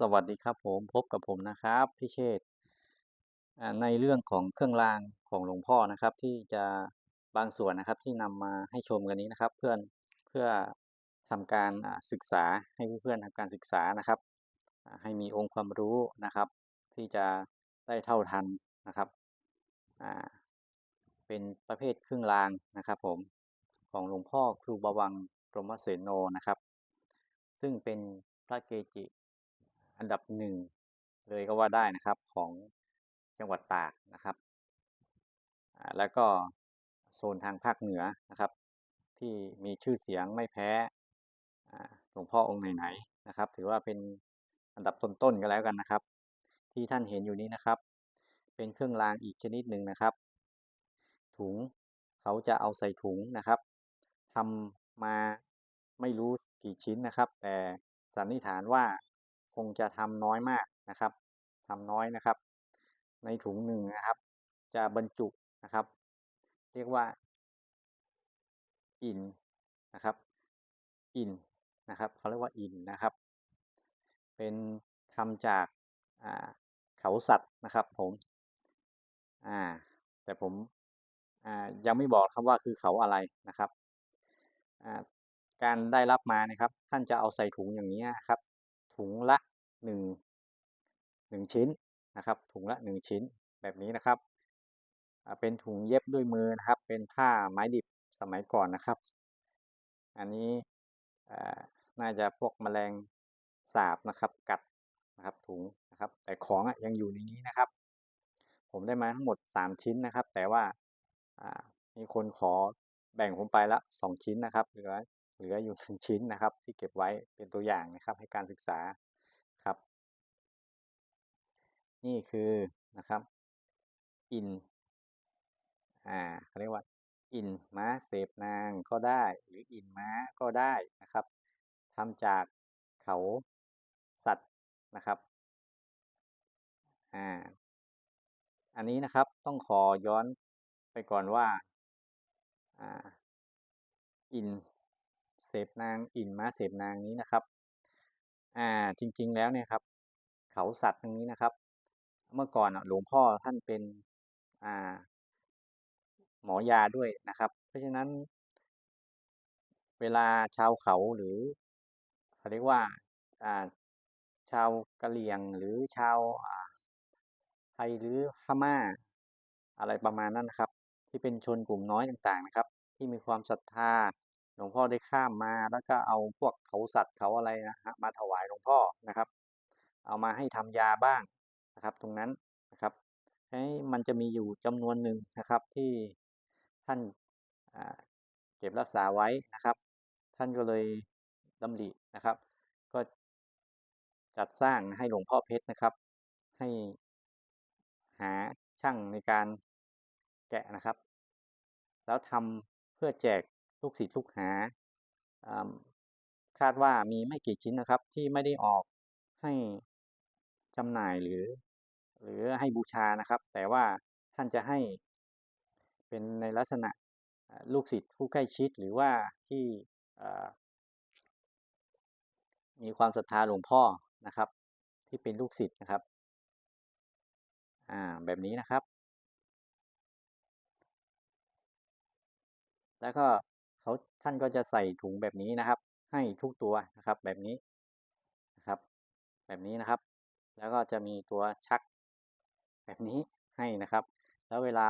สวัสดีครับผมพบกับผมนะครับพี่เชษในเรื่องของเครื่องรางของหลวงพ่อนะครับ ที่จะบางส่วนนะครับที่นำมาให้ชมกันนี้นะครับ เพื่อนเพื่อทำการศึกษาให้เพื่อนๆทำการศึกษานะครับ ให้มีองค์ความรู้นะครับ ที่จะได้เท่าทันนะครับเป็นประเภทเครื่องรางนะครับผมของหลวงพ่อครูบาวังรมเสนโนนะครับ ซึ่งเป็นพระเกจิ อันดับหนึ่งเลยก็ว่าได้นะครับของจังหวัดตากนะครับแล้วก็โซนทางภาคเหนือนะครับ ที่มีชื่อเสียงไม่แพ้หลวงพ่อองค์ไหนๆนะครับ ถือว่าเป็นอันดับต้นๆกันแล้วกันนะครับ ที่ท่านเห็นอยู่นี้นะครับ เป็นเครื่องรางอีกชนิดหนึ่งนะครับ ถุงเขาจะเอาใส่ถุงนะครับทำมาไม่รู้กี่ชิ้นนะครับ แต่สันนิษฐานว่า คงจะทำน้อยมากนะครับทำน้อยนะครับ ในถุงหนึ่งนะครับ จะบรรจุนะครับ เรียกว่าอินนะครับอินนะครับเขาเรียกว่าอินนะครับ เป็นทำจากอ่าเขาสัตว์นะครับผมอ่าแต่ผมอ่ายังไม่บอกครับว่าคือเขาอะไรนะครับอ่าการได้รับมานะครับ ท่านจะเอาใส่ถุงอย่างนี้ครับ ถุงละหนึ่งหนึ่งชิ้นนะครับ ถุงละหนึ่งชิ้นแบบนี้นะครับเป็นถุงเย็บด้วยมือนะครับ เป็นผ้าไม้ดิบสมัยก่อนนะครับ อันนี้น่าจะพวกแมลงสาบนะครับ กัดนะครับถุงนะครับ แต่ของอยังอยู่ในนี้นะครับ ผมได้มาทั้งหมดสามชิ้นนะครับ แต่ว่ามีคนขอแบ่งผมไปละสองชิ้นนะครับเหลือ เหลืออยู่หนึ่งชิ้นนะครับ ที่เก็บไว้เป็นตัวอย่างนะครับ ให้การศึกษาครับ นี่คือนะครับอินอ่าเขาเรียกว่า อินม้าเสพนางก็ได้ หรืออินม้าก็ได้นะครับทำจากเขาสัตว์นะครับอ่าอันนี้นะครับต้องขอย้อนไปก่อนว่าอ่าอิน พนางอินม้าเสพนางนี้นะครับอ่าจริงๆแล้วเนี่ยครับ เขาสัตว์ตรงนี้นะครับ เมื่อก่อนหลวงพ่อท่านเป็นอ่าหมอยาด้วยนะครับ เพราะฉะนั้น เวลาชาวเขาหรือเขาเรียกว่าอ่าชาวกะเหรี่ยงหรือชาวอ่าไทยหรือพม่า อะไรประมาณนั้นนะครับ ที่เป็นชนกลุ่มน้อยต่างๆนะครับ ที่มีความศรัทธา หลวงพ่อได้ข้ามมาแล้วก็เอาพวกเขาสัตว์เขาอะไรนะฮะมาถวายหลวงพ่อนะครับ เอามาให้ทำยาบ้างนะครับ ตรงนั้นนะครับให้มันจะมีอยู่จำนวนหนึ่งนะครับที่ท่านเก็บรักษาไว้นะครับ ท่านก็เลยดำรินะครับ ก็จัดสร้างให้หลวงพ่อเพชรนะครับ ให้หาช่างในการแกะนะครับ แล้วทำเพื่อแจก ลูกศิษย์ลูกหา คาดว่ามีไม่กี่ชิ้นนะครับ ที่ไม่ได้ออกให้จำหน่ายหรือ หรือให้บูชานะครับ แต่ว่าท่านจะให้เป็นในลักษณะลูกศิษย์ผู้ใกล้ชิดหรือว่าที่มีความศรัทธาหลวงพ่อนะครับ ที่เป็นลูกศิษย์นะครับอ่าแบบนี้นะครับ แล้วก็ เขาท่านก็จะใส่ถุงแบบนี้นะครับ ให้ทุกตัวนะครับแบบนี้นะครับ แบบนี้นะครับ แล้วก็จะมีตัวชักแบบนี้ให้นะครับ แล้วเวลา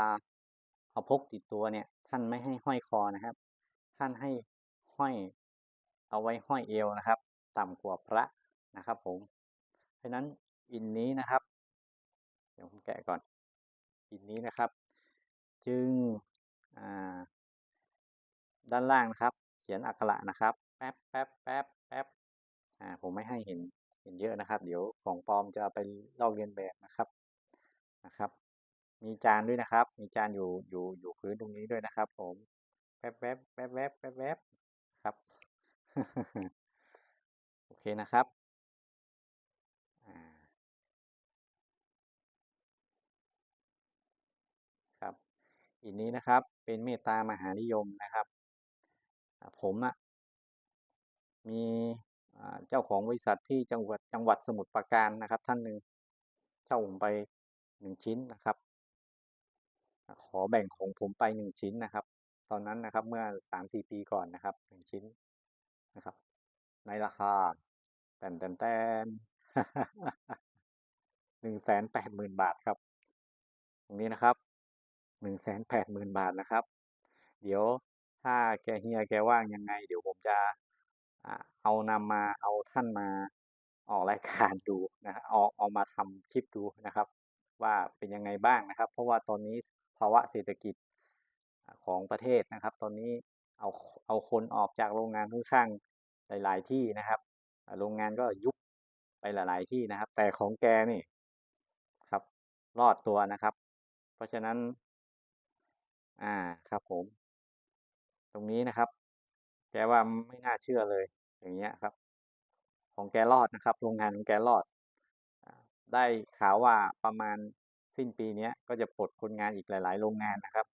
เอาพกติดตัวเนี่ยท่านไม่ให้ห้อยคอนะครับ ท่านให้ห้อยเอาไว้ห้อยเอวนะครับ ต่ำกว่าพระนะครับผมเพราะนั้นอินนี้นะครับ เดี๋ยวผมแกะก่อนอินนี้นะครับ จึงอ่า ด้านล่างนะครับ เขียนอักขระนะครับ แป๊บแป๊บแป๊บแป๊บอ่าผมไม่ให้เห็นเห็นเยอะนะครับ เดี๋ยวของปลอมจะไปลอกเลียนแบบนะครับนะครับ มีจานด้วยนะครับ มีจานอยู่อยู่อยู่พื้นตรงนี้ด้วยนะครับ ผมแป๊บแป๊บแป๊บแป๊บแป๊บแป๊บครับโอเคนะครับอ่าครับอินนี้นะครับเป็นเมตตามหานิยมนะครับ ผมอะมีเจ้าของบริษัทที่จังหวัดจังหวัดสมุทรปราการนะครับ ท่านหนึ่งเช่าผมไปหนึ่งชิ้นนะครับ ขอแบ่งของผมไปหนึ่งชิ้นนะครับ ตอนนั้นนะครับเมื่อสามสี่ปีก่อนนะครับหนึ่งชิ้นนะครับ ในราคาแตนแตนแตนหนึ่งแสนแปดหมื่นบาทครับ ตรงนี้นะครับหนึ่งแสนแปดหมื่นบาทนะครับ เดี๋ยว ถ้าแกเฮียแกว่างยังไง เดี๋ยวผมจะเอานำมาเอาท่านมาออกรายการดูนะฮะเอาเอามาทำคลิปดูนะครับ ว่าเป็นยังไงบ้างนะครับ เพราะว่าตอนนี้ภาวะเศรษฐกิจของประเทศนะครับ ตอนนี้เอาเอาคนออกจากโรงงานค่อนข้างหลาย ๆ ที่นะครับ โรงงานก็ยุบไปหลาย ๆ ที่นะครับ แต่ของแกนี่ครับรอดตัวนะครับ เพราะฉะนั้น อ่าครับผม รงนี้นะครับ แกว่าไม่น่าเชื่อเลย อย่างเงี้ยครับ ของแกรอดนะครับ โรงงานของแกรอด ได้ข่าวว่าประมาณสิ้นปีเนี้ยก็จะปลดคนงานอีกหลาย ๆ โรงงานนะครับ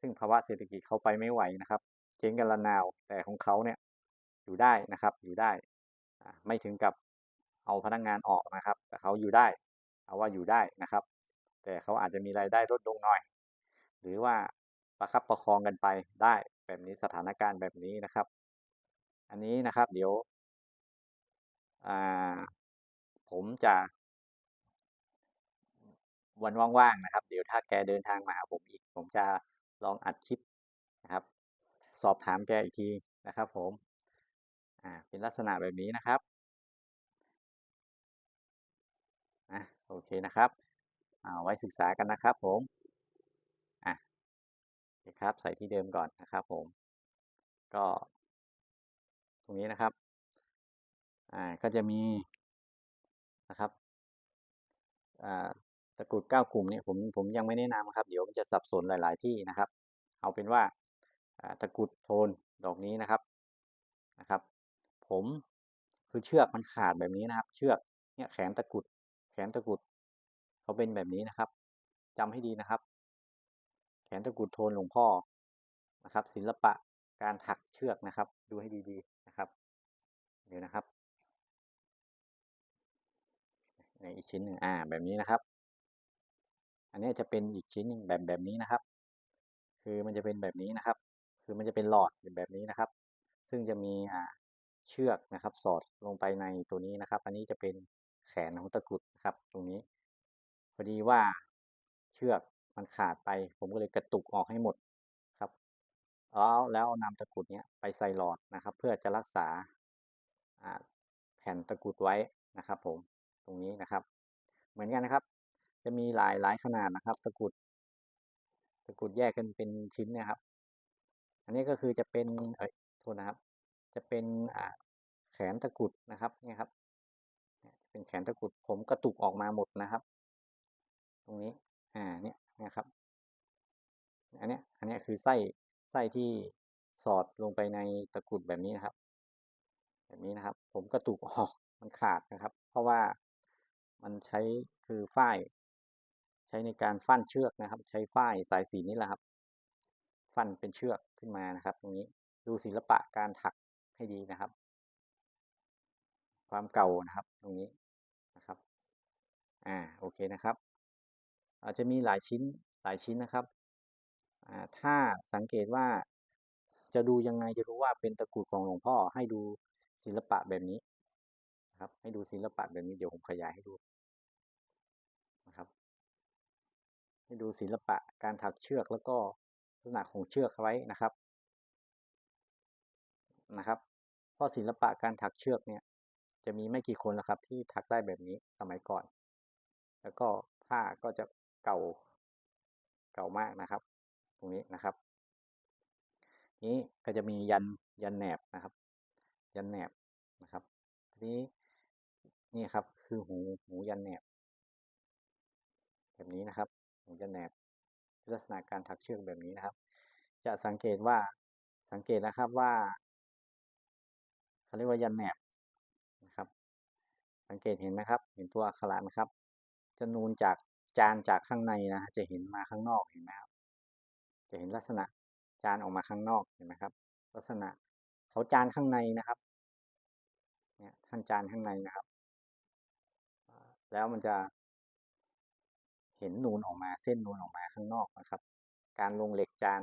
ซึ่งภาวะเศรษฐกิจเขาไปไม่ไหวนะครับ เจ๊งกันระนาว แต่ของเขาเนี่ยอยู่ได้นะครับ อยู่ได้ ไม่ถึงกับเอาพนักงานออกนะครับ แต่เขาอยู่ได้ เอาว่าอยู่ได้นะครับ แต่เขาอาจจะมีรายได้ลดลงหน่อย หรือว่าประคับประคองกันไปได้ แบบนี้สถานการณ์แบบนี้นะครับ อันนี้นะครับเดี๋ยวผมจะวันว่างๆนะครับ เดี๋ยวถ้าแกเดินทางมาหาผมอีก ผมจะลองอัดคลิปนะครับ สอบถามแกอีกทีนะครับ ผมอ่าเป็นลักษณะแบบนี้นะครับอะโอเคนะครับอ่าไว้ศึกษากันนะครับผม โอเครับ ใส่ที่เดิมก่อนนะครับผม ก็ ตรงนี้นะครับ อ่า ก็จะมีนะครับ อ่า ตะกรุดเก้ากลุ่มเนี่ยผมผมยังไม่แนะนำครับ เดี๋ยวมันจะสับสนหลาย ๆ ที่นะครับ เอาเป็นว่าตะกรุดโทนดอกนี้นะครับ นะครับ ผมคือเชือกมันขาดแบบนี้นะครับ เชือกเนี่ยแขนตะกรุด แขนตะกรุดเขาเป็นแบบนี้นะครับจำให้ดีนะครับ ขนตะกรุดโทนหลวงพ่อนะครับ ศิลปะการถักเชือกนะครับ ดูให้ดีๆนะครับ เดี๋ยวนะครับ ในอีกชิ้นหนึ่งอ่าแบบนี้นะครับ อันนี้จะเป็นอีกชิ้นหนึ่งแบบแบบนี้นะครับ คือมันจะเป็นแบบนี้นะครับ คือมันจะเป็นหลอดแบบนี้นะครับ ซึ่งจะมีอ่าเชือกนะครับ สอดลงไปในตัวนี้นะครับ อันนี้จะเป็นแขนของตะกรุดนะครับ ตรงนี้ พอดีว่าเชือก มันขาดไป ผมก็เลยกระตุกออกให้หมดครับแล้วแล้วเอานำตะกรุดเนี้ยไปใส่หลอดนะครับ เพื่อจะรักษาอ่าแผ่นตะกรุดไว้นะครับ ผมตรงนี้นะครับ เหมือนกันนะครับ จะมีหลายหลายขนาดนะครับ ตะกรุด ตะกรุดแยกกันเป็นชิ้นนะครับ อันนี้ก็คือจะเป็นเอ้ยโทษนะครับ จะเป็นอ่าแขนตะกรุดนะครับเนี่ยครับเป็นแขนตะกรุดผมกระตุกออกมาหมดนะครับ ตรงนี้อ่าเนี่ย นะครับ อันนี้อันนี้คือไส้ไส้ที่สอดลงไปในตะกรุดแบบนี้นะครับ แบบนี้นะครับ ผมกระตุกออกมันขาดนะครับ เพราะว่ามันใช้คือฝ้าย ใช้ในการฟันเชือกนะครับ ใช้ฝ้ายสายสีนี้แหละครับ ฟันเป็นเชือกขึ้นมานะครับ ตรงนี้ดูศิลปะการถักให้ดีนะครับ ความเก่านะครับ ตรงนี้นะครับ อ่าโอเคนะครับ อาจจะมีหลายชิ้นหลายชิ้นนะครับ ถ้าสังเกตว่าจะดูยังไงจะรู้ว่าเป็นตะกรุดของหลวงพ่อให้ดูศิลปะแบบนี้นะครับให้ดูศิลปะแบบนี้เดี๋ยวผมขยายให้ดูนะครับ ให้ดูศิลปะการถักเชือกแล้วก็ลักษณะของเชือกไว้นะครับนะครับ เพราะศิลปะการถักเชือกเนี่ยจะมีไม่กี่คนแล้วครับที่ถักได้แบบนี้สมัยก่อน แล้วก็ผ้าก็จะ เก่าเก่ามากนะครับ ตรงนี้นะครับ นี้ก็จะมียันยันแหนบนะครับ ยันแหนบนะครับทีนี้นี่ครับคือหูหูยันแหนบแบบนี้นะครับ หูยันแหนบลักษณะการถักเชือกแบบนี้นะครับ จะสังเกตว่าสังเกตนะครับว่าเขาเรียกว่ายันแหนบนะครับ สังเกตเห็นไหมครับ เห็นตัวอักขระไหมครับ จะนูนจาก จานจากข้างในนะจะเห็นมาข้างนอกเห็นไหมครับ จะเห็นลักษณะจานออกมาข้างนอกเห็นไหมครับ ลักษณะเขาจานข้างในนะครับเนี่ยท่านจานข้างในนะครับ แล้วมันจะเห็นนูนออกมาเส้นนูนออกมาข้างนอกนะครับ การลงเหล็กจาน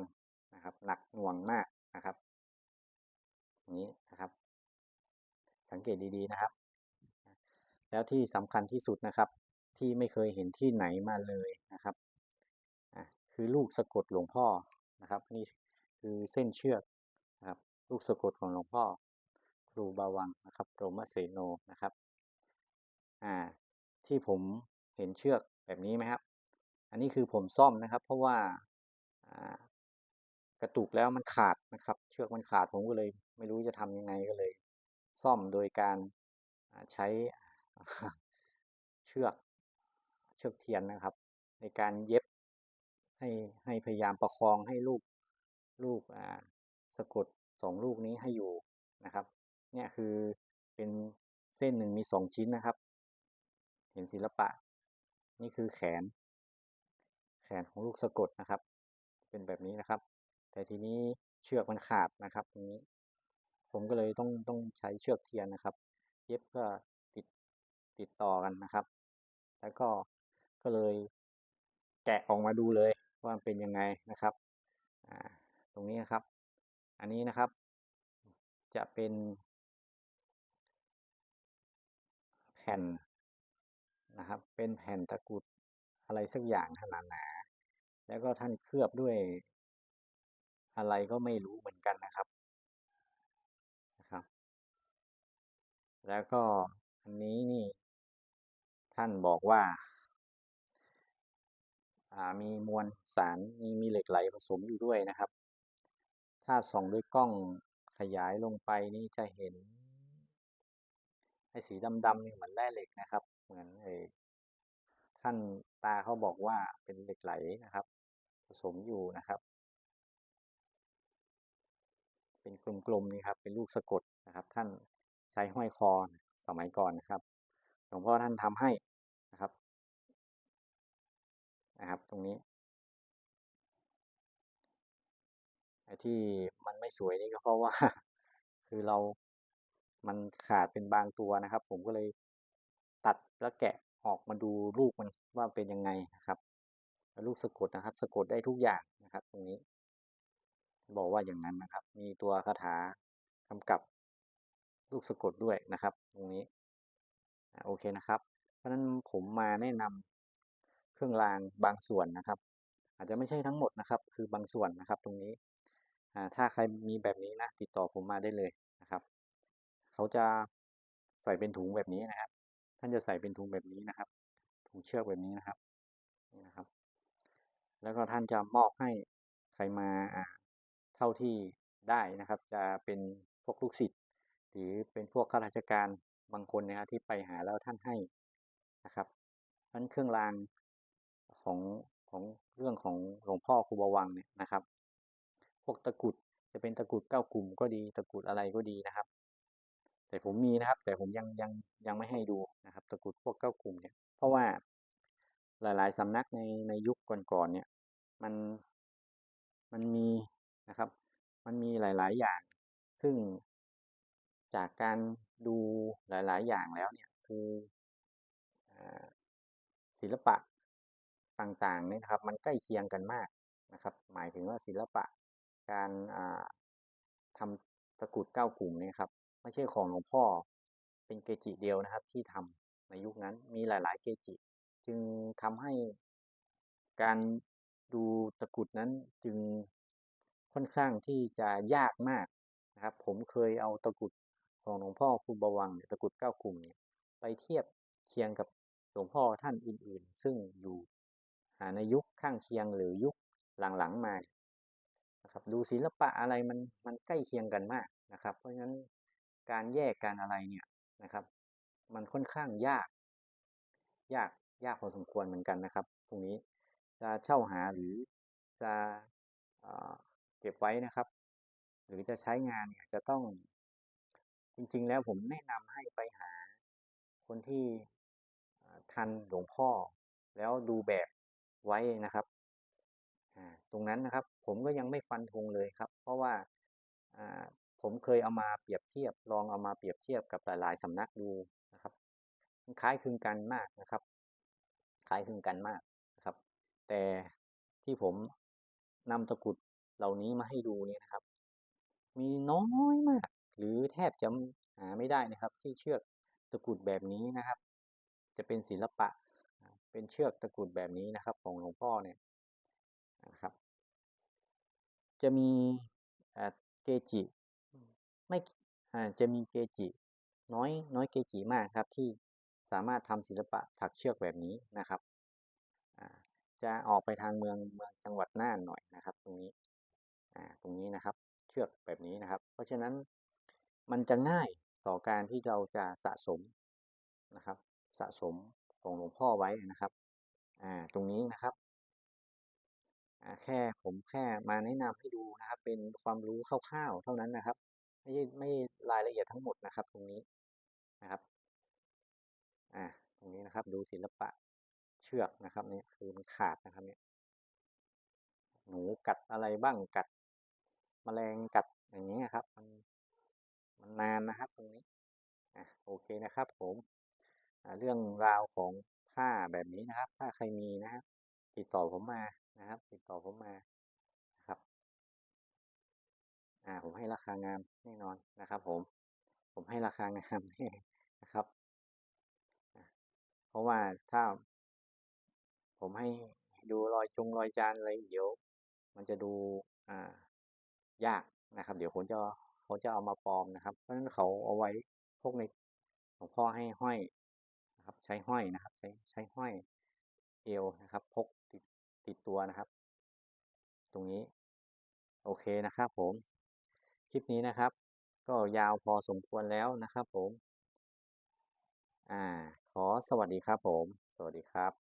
นะครับ หนักหน่วงมากนะครับอย่างนี้นะครับ สังเกตดีๆนะครับ แล้วที่สำคัญที่สุดนะครับ ที่ไม่เคยเห็นที่ไหนมาเลยนะครับอะคือลูกสะกดหลวงพ่อนะครับ นี่คือเส้นเชือกนะครับลูกสะกดของหลวงพ่อ ครูบาวังนะครับโรมเสโนนะครับอ่าที่ผมเห็นเชือกแบบนี้ไหมครับ อันนี้คือผมซ่อมนะครับ เพราะว่าอ่ากระตุกแล้วมันขาดนะครับ เชือกมันขาดผมก็เลย ไม่รู้จะทำยังไงก็เลย ซ่อมโดยการใช้เชือก เชือกเทียนนะครับ ในการเย็บให้ให้พยายามประคองให้ลูกลูกอ่าสะกดสองลูกนี้ให้อยู่นะครับ เนี่ยคือเป็นเส้นหนึ่งมีสองชิ้นนะครับ เห็นศิลปะ นี่คือแขน แขนของลูกสะกดนะครับ เป็นแบบนี้นะครับ แต่ทีนี้เชือกมันขาดนะครับตรงนี้ ผมก็เลยต้องต้องใช้เชือกเทียนนะครับ เย็บก็ติดติดต่อกันนะครับ แล้วก็ ก็เลยแกะออกมาดูเลยว่าเป็นยังไงนะครับตรงนี้นะครับ อันนี้นะครับจะเป็นแผ่นนะครับ เป็นแผ่นตะกุดอะไรสักอย่างขนาดหนา แล้วก็ท่านเคลือบด้วยอะไรก็ไม่รู้เหมือนกันนะครับนะครับ แล้วก็อันนี้นี่ท่านบอกว่า มีมวลสารมีมีเหล็กไหลผสมอยู่ด้วยนะครับ ถ้าส่องด้วยกล้องขยายลงไปนี่จะเห็นไอ้สีดำๆนี่เหมือนแร่เหล็กนะครับ เหมือนไอ้ท่านตาเขาบอกว่าเป็นเหล็กไหลนะครับ ผสมอยู่นะครับ เป็นกลมๆนี่ครับเป็นลูกสะกดนะครับ ท่านใช้ห้อยคอสมัยก่อนนะครับหลวงพ่อท่านทำให้ นะครับ ตรงนี้ไอ้ที่มันไม่สวยนี่ก็เพราะว่า คือเรามันขาดเป็นบางตัวนะครับ ผมก็เลยตัดแล้วแกะออกมาดูลูกมันว่าเป็นยังไงนะครับลูกสะกดนะครับ สะกดได้ทุกอย่างนะครับ ตรงนี้ บอกว่าอย่างนั้นนะครับ มีตัวคาถากำกับลูกสะกดด้วยนะครับ ตรงนี้โอเคนะครับ เพราะฉะนั้นผมมาแนะนำ เครื่องรางบางส่วนนะครับ อาจจะไม่ใช่ทั้งหมดนะครับ คือบางส่วนนะครับ ตรงนี้ถ้าใครมีแบบนี้นะติดต่อผมมาได้เลยนะครับ เขาจะใส่เป็นถุงแบบนี้นะครับ ท่านจะใส่เป็นถุงแบบนี้นะครับ ถุงเชือกแบบนี้นะครับนี่นะครับ แล้วก็ท่านจะมอบให้ใครมาเท่าที่ได้นะครับ จะเป็นพวกลูกศิษย์หรือเป็นพวกข้าราชการบางคนนะครับที่ไปหาแล้วท่านให้นะครับนั้นเครื่องราง ของของเรื่องของหลวงพ่อครูบาวังเนี่ยนะครับ พวกตะกุดจะเป็นตะกุดเก้ากลุ่มก็ดีตะกุดอะไรก็ดีนะครับ แต่ผมมีนะครับ แต่ผมยังยังยังไม่ให้ดูนะครับ ตะกุดพวกเก้ากลุ่มเนี่ย เพราะว่าหลาย ๆสำนักในในยุคก่อนๆเนี่ยมันมันมีนะครับ มันมีหลาย ๆ อย่าง ซึ่งจากการดูหลาย ๆ อย่างแล้วเนี่ยคือศิลปะ ต่างๆนี่นะครับ มันใกล้เคียงกันมากนะครับ หมายถึงว่าศิลปะการทำตะกุดเก้ากลุ่มนี่ครับไม่ใช่ของหลวงพ่อเป็นเกจิเดียวนะครับที่ทำในยุคนั้นมีหลาย ๆ เกจิ จึงทำให้การดูตะกุดนั้นจึงค่อนข้างที่จะยากมากนะครับ ผมเคยเอาตะกุดของหลวงพ่อครูบวังตะกุดเก้ากลุ่มเนี่ยไปเทียบเคียงกับหลวงพ่อท่านอื่น ๆ ซึ่งอยู่ ในยุคข้างเคียงหรือยุคหลังๆมานะครับดูศิลปะอะไรมันมันใกล้เคียงกันมากนะครับ เพราะฉะนั้นการแยกการอะไรเนี่ยนะครับ มันค่อนข้างยาก ยากยากพอสมควรเหมือนกันนะครับ ตรงนี้จะเช่าหาหรือจะเก็บไว้นะครับ หรือจะใช้งานเนี่ยจะต้องจริงๆแล้วผมแนะนำให้ไปหาคนที่ทันหลวงพ่อ แล้วดูแบบ ไว้นะครับ ตรงนั้นนะครับผมก็ยังไม่ฟันธงเลยครับ เพราะว่าผมเคยเอามาเปรียบเทียบ ลองเอามาเปรียบเทียบกับหลายๆสำนักดูนะครับคล้ายคลึงกันมากนะครับ คล้ายคลึงกันมากนะครับ แต่ที่ผมนำตะกุดเหล่านี้มาให้ดูเนี่ยนะครับ มีน้อยมาก หรือแทบจะหาไม่ได้นะครับ ที่เชือกตะกุดแบบนี้นะครับ จะเป็นศิลปะ เป็นเชือกตะกรุดแบบนี้นะครับ ของหลวงพ่อเนี่ยนะครับ จะมีเกจิไม่จะมีเกจิน้อยน้อยเกจิมากครับที่สามารถทำศิลปะถักเชือกแบบนี้นะครับจะออกไปทางเมืองเมืองจังหวัดน่านหน่อยนะครับ ตรงนี้ตรงนี้นะครับ เชือกแบบนี้นะครับ เพราะฉะนั้นมันจะง่ายต่อการที่เราจะสะสมนะครับ สะสม ของหลวงพ่อไว้นะครับ อ่าตรงนี้นะครับแค่ผมแค่มาแนะนำให้ดูนะครับ เป็นความรู้คร่าวๆเท่านั้นนะครับ ไม่ไม่รายละเอียดทั้งหมดนะครับ ตรงนี้นะครับ อ่าตรงนี้นะครับ ดูศิลปะเชือกนะครับ เนี่ยคือมันขาดนะครับ เนี่ยหนูกัดอะไรบ้างกัดมแมลงกัดอย่างนี้ครับ มันมันนานนะครับ ตรงนี้อะโอเคนะครับ ผม เรื่องราวของผ้าแบบนี้นะครับ ถ้าใครมีนะครับ ติดต่อผมมานะครับ ติดต่อผมมานะครับอ่าผมให้ราคางามแน่นอนนะครับ ผม ผมให้ราคางามแน่นะครับ เพราะว่าถ้า ผมให้ดูรอยจงรอยจานอะไรเดี๋ยว มันจะดูอ่ายากนะครับ เดี๋ยวคนจะเขาจะเอามาปลอมนะครับ เพราะฉะนั้นเขาเอาไว้พวกในหลวงพ่อให้ห้อย นะครับ ใช้ห้อยนะครับ ใช้ใช้ห้อยเอวนะครับ พกติดติดตัวนะครับ ตรงนี้ โอเคนะครับผม คลิปนี้นะครับ ก็ยาวพอสมควรแล้วนะครับผม อ่า ขอสวัสดีครับผม สวัสดีครับ